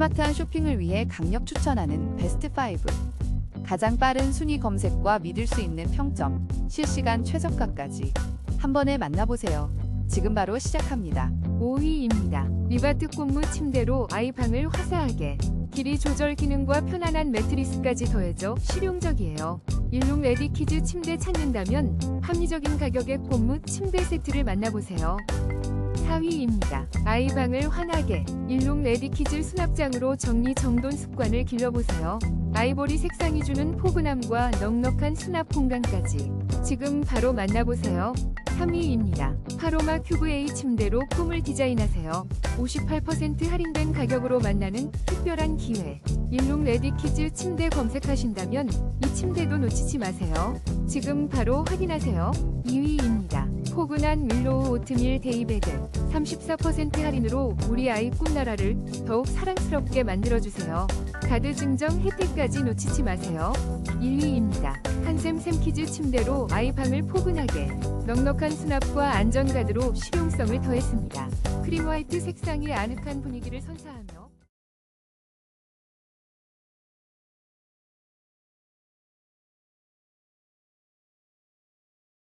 스마트한 쇼핑을 위해 강력 추천하는 베스트 5. 가장 빠른 순위 검색과 믿을 수 있는 평점, 실시간 최저가까지 한 번에 만나보세요. 지금 바로 시작합니다. 5위입니다. 리바트 꽃무 침대로 아이방을 화사하게 길이 조절 기능과 편안한 매트리스까지 더해져 실용적이에요. 일룩 레디키즈 침대 찾는다면 합리적인 가격의 꽃무 침대 세트를 만나보세요. 4위입니다. 아이방을 환하게 일룩 레디키즈 수납장으로 정리정돈 습관을 길러보세요. 아이보리 색상이 주는 포근함과 넉넉한 수납 공간까지 지금 바로 만나보세요. 3위입니다. 파로마 큐브 A 침대로 꿈을 디자인하세요. 58% 할인된 가격으로 만나는 특별한 기회. 일룩 레디키즈 침대 검색하신다면 이 침대도 놓치지 마세요. 지금 바로 확인하세요. 2위입니다. 포근한 윌로우 오트밀 데이베드 34% 할인으로 우리 아이 꿈나라를 더욱 사랑스럽게 만들어주세요. 가드 증정 혜택까지 놓치지 마세요. 1위입니다. 한샘 샘키즈 침대로 아이 방을 포근하게 넉넉한 수납과 안전 가드로 실용성을 더했습니다. 크림 화이트 색상이 아늑한 분위기를 선사합니다.